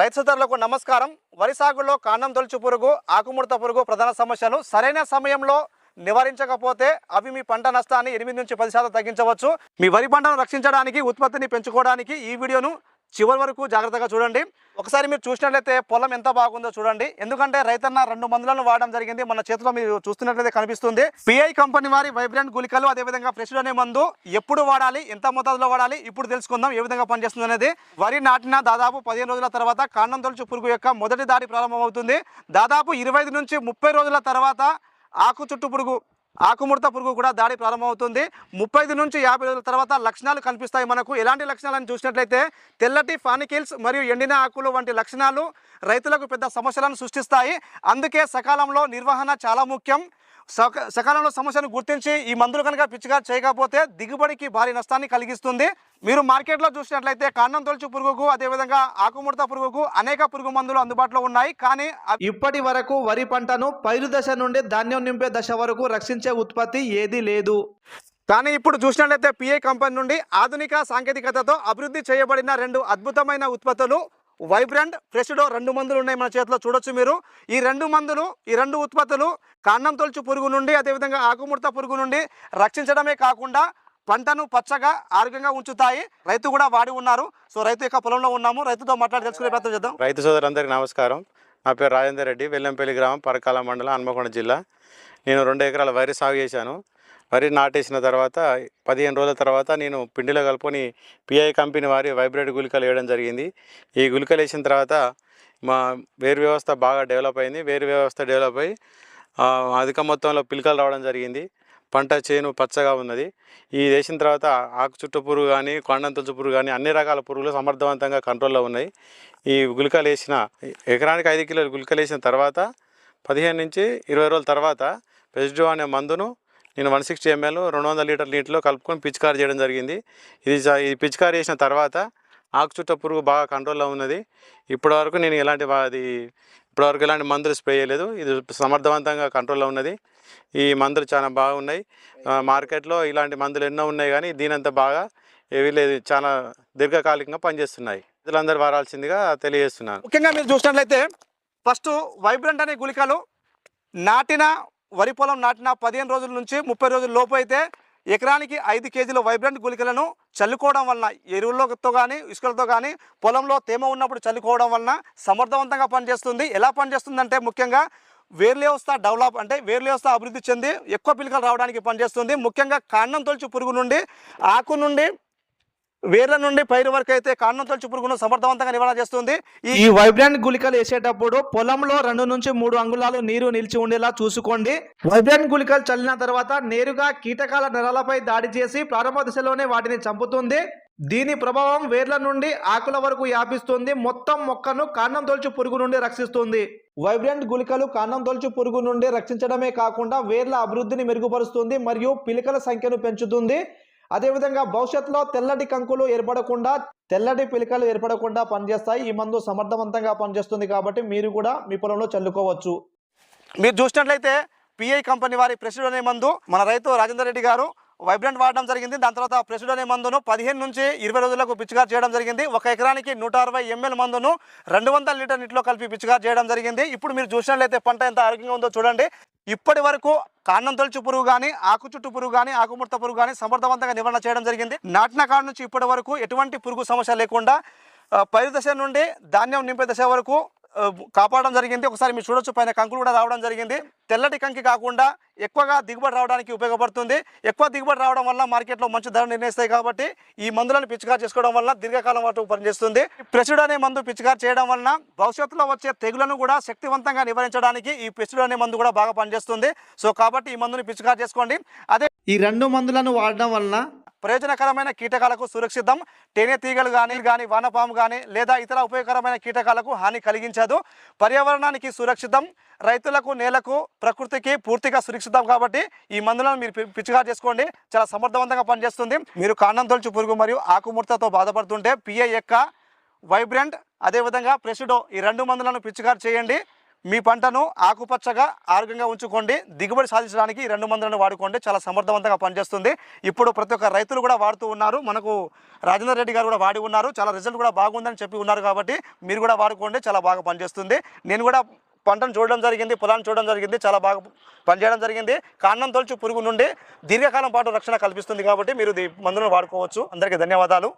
రైతు సోదరులకు నమస్కారం. వరి సాగులో కాండం తొలుచు పురుగు ఆకుముడత పురుగు ప్రధాన సమస్యలు. సరైన సమయంలో నివారించకపోతే అవి మీ పంట నష్టాన్ని ఎనిమిది నుంచి పది శాతం తగ్గించవచ్చు. మీ వరి పంటను రక్షించడానికి ఉత్పత్తిని పెంచుకోవడానికి ఈ వీడియోను చివరి వరకు జాగ్రత్తగా చూడండి. ఒకసారి మీరు చూసినట్లయితే పొలం ఎంత బాగుందో చూడండి. ఎందుకంటే రైతన్న రెండు మందులను వాడడం జరిగింది. మన చేతిలో మీరు చూస్తున్నట్లయితే కనిపిస్తుంది. పిఐ కంపెనీ వారి వైబ్రెంట్ గుళికలు అదేవిధంగా ఫ్రెష్ అనే మందు ఎప్పుడు వాడాలి ఎంత మోతాదులో వాడాలి ఇప్పుడు తెలుసుకుందాం ఏ విధంగా పనిచేస్తుంది అనేది. వరి నాటిన దాదాపు పదిహేను రోజుల తర్వాత కాండం తొలుచు పురుగు యొక్క మొదటి దాడి ప్రారంభమవుతుంది. దాదాపు ఇరవై నుంచి ముప్పై రోజుల తర్వాత ఆకు చుట్టు పురుగు ఆకుముడత పురుగు కూడా దాడి ప్రారంభమవుతుంది. ముప్పై నుంచి యాభై రోజుల తర్వాత లక్షణాలు కనిపిస్తాయి మనకు. ఎలాంటి లక్షణాలను చూసినట్లయితే తెల్లటి ఫానికిల్స్ మరియు ఎండిన ఆకులు వంటి లక్షణాలు రైతులకు పెద్ద సమస్యలను సృష్టిస్తాయి. అందుకే సకాలంలో నిర్వహణ చాలా ముఖ్యం. సకాలంలో సమస్యను గుర్తించి ఈ మందులు కనుక పిచ్చిగా చేయకపోతే దిగుబడికి భారీ నష్టాన్ని కలిగిస్తుంది. మీరు మార్కెట్లో చూసినట్లయితే కాండం తొలచు పురుగుకు అదేవిధంగా ఆకుముడత పురుగుకు అనేక పురుగు మందులు అందుబాటులో ఉన్నాయి. కానీ ఇప్పటి వరకు వరి పంటను పైరు దశ నుండి ధాన్యం నింపే దశ వరకు రక్షించే ఉత్పత్తి ఏదీ లేదు. కానీ ఇప్పుడు చూసినట్లయితే పిఐ కంపెనీ నుండి ఆధునిక సాంకేతికతతో అభివృద్ధి చేయబడిన రెండు అద్భుతమైన ఉత్పత్తులు వైబ్రెంట్ ఫ్రెష్డో రెండు మందులు ఉన్నాయి మన చేతిలో చూడొచ్చు మీరు. ఈ రెండు మందులు ఈ రెండు ఉత్పత్తులు కాండం తొలుచు పురుగు నుండి అదేవిధంగా ఆకుముడత పురుగు నుండి రక్షించడమే కాకుండా పంటను పచ్చగా ఆరోగ్యంగా ఉంచుతాయి. రైతు కూడా వాడి ఉన్నారు. సో రైతు యొక్క పొలంలో ఉన్నాము. రైతుతో మాట్లాడి తెలుసుకునే ప్రయత్నం చేద్దాం. రైతు సోదరులందరికీ నమస్కారం. నా పేరు రాజేందర్ రెడ్డి వెల్లంపల్లి గ్రామం పరకాల మండలం హన్మకొండ జిల్లా. నేను రెండు ఎకరాల వరి సాగు చేశాను. వరి నాటేసిన తర్వాత పదిహేను రోజుల తర్వాత నేను పిండిలో కలుపుకొని పిఐ కంపెనీ వారి వైబ్రేట్ గుళికలు వేయడం జరిగింది. ఈ గుళికలు వేసిన తర్వాత మా వేరు వ్యవస్థ బాగా డెవలప్ అయింది. వేరు వ్యవస్థ డెవలప్ అయ్యి అధిక మొత్తంలో పిలకలు రావడం జరిగింది. పంట చేను పచ్చగా ఉన్నది. ఈ వేసిన తర్వాత ఆకు చుట్టు పురుగు కానీ కొండం తులసి పురుగు కానీ అన్ని రకాల పురుగులు సమర్థవంతంగా కంట్రోల్లో ఉన్నాయి. ఈ గుళికలు వేసిన ఎకరానికి ఐదు కిలోలు గుళికలు వేసిన తర్వాత పదిహేను నుంచి ఇరవై రోజుల తర్వాత పెస్డో అనే మందును నేను వన్ సిక్స్టీ ఎంఎల్ రెండు వందల లీటర్ నీటిలో కలుపుకొని పిచికారి చేయడం జరిగింది. ఇది ఇది పిచికారి చేసిన తర్వాత ఆకు చుట్ట పురుగు బాగా కంట్రోల్లో ఉన్నది. ఇప్పటివరకు నేను ఎలాంటి అది ఇప్పటివరకు ఎలాంటి మందులు స్ప్రే చేయలేదు. ఇది సమర్థవంతంగా కంట్రోల్లో ఉన్నది. ఈ మందులు చాలా బాగున్నాయి. మార్కెట్లో ఇలాంటి మందులు ఎన్నో ఉన్నాయి కానీ దీనంత బాగా ఏవీ లేదు. చాలా దీర్ఘకాలికంగా పనిచేస్తున్నాయి. ప్రజలందరూ వారాల్సిందిగా తెలియజేస్తున్నాను. ముఖ్యంగా మీరు చూసినట్లయితే ఫస్ట్ వైబ్రెంట్ అనే గుళికలు నాటిన వరి పొలం నాటిన పదిహేను రోజుల నుంచి ముప్పై రోజుల లోపు అయితే ఎకరానికి ఐదు కేజీల వైబ్రెంట్ గుళికలను చల్లుకోవడం వలన ఎరువులతో కానీ ఇసుకలతో కానీ పొలంలో తేమ ఉన్నప్పుడు చల్లుకోవడం వలన సమర్థవంతంగా పనిచేస్తుంది. ఎలా పనిచేస్తుందంటే ముఖ్యంగా వేర్ల వ్యవస్థ డెవలప్ అంటే వేర్లు వ్యవస్థ అభివృద్ధి చెంది ఎక్కువ పిలకలు రావడానికి పనిచేస్తుంది. ముఖ్యంగా కాండం తొలచు పురుగు నుండి ఆకు నుండి వేర్ల నుండి పైరు వరకు అయితే కాండం తొలచు పురుగును సమర్థవంతంగా నివారణ చేస్తుంది. ఈ వైబ్రాంట్ గుళికలు వేసేటప్పుడు పొలంలో రెండు నుంచి మూడు అంగుళాలు నీరు నిలిచి ఉండేలా చూసుకోండి. వైబ్రాంట్ గుళికలు చల్లిన తర్వాత నేరుగా కీటకాల నెలలపై దాడి చేసి ప్రారంభ దశలోనే వాటిని చంపుతుంది. దీని ప్రభావం వేర్ల నుండి ఆకుల వరకు వ్యాపిస్తుంది. మొత్తం మొక్కను కాండం తొలచు పురుగు నుండి రక్షిస్తుంది. వైబ్రెంట్ గుళికలు కాండం తొలచు పురుగు నుండి రక్షించడమే కాకుండా వేర్ల అభివృద్ధిని మెరుగుపరుస్తుంది మరియు పిలికల సంఖ్యను పెంచుతుంది. అదేవిధంగా భవిష్యత్తులో తెల్లటి కంకులు ఏర్పడకుండా తెల్లటి పిలికలు ఏర్పడకుండా పనిచేస్తాయి. ఈ మందు సమర్థవంతంగా పనిచేస్తుంది కాబట్టి మీరు కూడా మీ పొలంలో చల్లుకోవచ్చు. మీరు చూసినట్లయితే పిఐ కంపెనీ వారి ప్రెసిడ్ అనే మందు మన రైతు రాజేందర్ రెడ్డి గారు వైబ్రెంట్ వాడడం జరిగింది. దాని తర్వాత ప్రెసిడ్ అనే మందును పదిహేను నుంచి ఇరవై రోజులకు పిచ్చిగా చేయడం జరిగింది. ఒక ఎకరానికి నూట అరవై ఎంఎల్ మందును రెండు వందల లీటర్ నీటిలో కలిపి పిచ్చిగా చేయడం జరిగింది. ఇప్పుడు మీరు చూసినట్లయితే పంట ఎంత ఆరోగ్యంగా ఉందో చూడండి. ఇప్పటి వరకు కాండం తొలచు పురుగు కానీ ఆకు చుట్టు పురుగు కానీ ఆకుముడత పురుగు కానీ సమర్థవంతంగా నివారణ చేయడం జరిగింది. నాటిన కాడ నుంచి ఇప్పటి వరకు ఎటువంటి పురుగు సమస్య లేకుండా పైరు దశ నుండి ధాన్యం నింపే దశ వరకు కాపాడడం జరిగింది. ఒకసారి మీరు చూడొచ్చు పైన కంకులు కూడా రావడం జరిగింది. తెల్లటి కంకి కాకుండా ఎక్కువగా దిగుబడి రావడానికి ఉపయోగపడుతుంది. ఎక్కువ దిగుబడి రావడం వల్ల మార్కెట్లో మంచి ధర నిర్ణయిస్తాయి కాబట్టి ఈ మందులను పిచికారు చేసుకోవడం వల్ల దీర్ఘకాలం పాటు పనిచేస్తుంది. ప్రెసిడ్ అనే మందు పిచికారు చేయడం వలన భవిష్యత్తులో వచ్చే తెగులను కూడా శక్తివంతంగా నివారించడానికి ఈ ప్రెసిడ్ అనే మందు కూడా బాగా పనిచేస్తుంది. సో కాబట్టి ఈ మందుని పిచికారు చేసుకోండి. అదే ఈ రెండు మందులను వాడడం వలన ప్రయోజనకరమైన కీటకాలకు సురక్షితం. తేనె తీగలు కానీ కానీ వానపాము కానీ లేదా ఇతర ఉపయోగకరమైన కీటకాలకు హాని కలిగించదు. పర్యావరణానికి సురక్షితం. రైతులకు నేలకు ప్రకృతికి పూర్తిగా సురక్షితం కాబట్టి ఈ మందులను మీరు పి- పిచ్చిగా చేసుకోండి. చాలా సమర్థవంతంగా పనిచేస్తుంది. మీరు కాండం తొలచు పురుగు మరియు ఆకుముడతతో బాధపడుతుంటే పిఏ యొక్క వైబ్రెంట్ అదేవిధంగా ప్రెసిడో ఈ రెండు మందులను పిచ్చిగా చేయండి. మీ పంటను ఆకుపచ్చగా ఆరోగ్యంగా ఉంచుకోండి. దిగుబడి సాధించడానికి రెండు మందులను వాడుకోండి. చాలా సమర్థవంతంగా పనిచేస్తుంది. ఇప్పుడు ప్రతి ఒక్క రైతులు కూడా వాడుతూ ఉన్నారు. మనకు రాజేందర్ రెడ్డి గారు కూడా వాడి ఉన్నారు. చాలా రిజల్ట్ కూడా బాగుందని చెప్పి ఉన్నారు కాబట్టి మీరు కూడా వాడుకోండి. చాలా బాగా పనిచేస్తుంది. నేను కూడా పంటను చూడడం జరిగింది పొలాన్ని చూడడం జరిగింది. చాలా బాగా పనిచేయడం జరిగింది. కాండం తొలచు పురుగు నుండి దీర్ఘకాలం పాటు రక్షణ కల్పిస్తుంది కాబట్టి మీరు మందులను వాడుకోవచ్చు. అందరికీ ధన్యవాదాలు.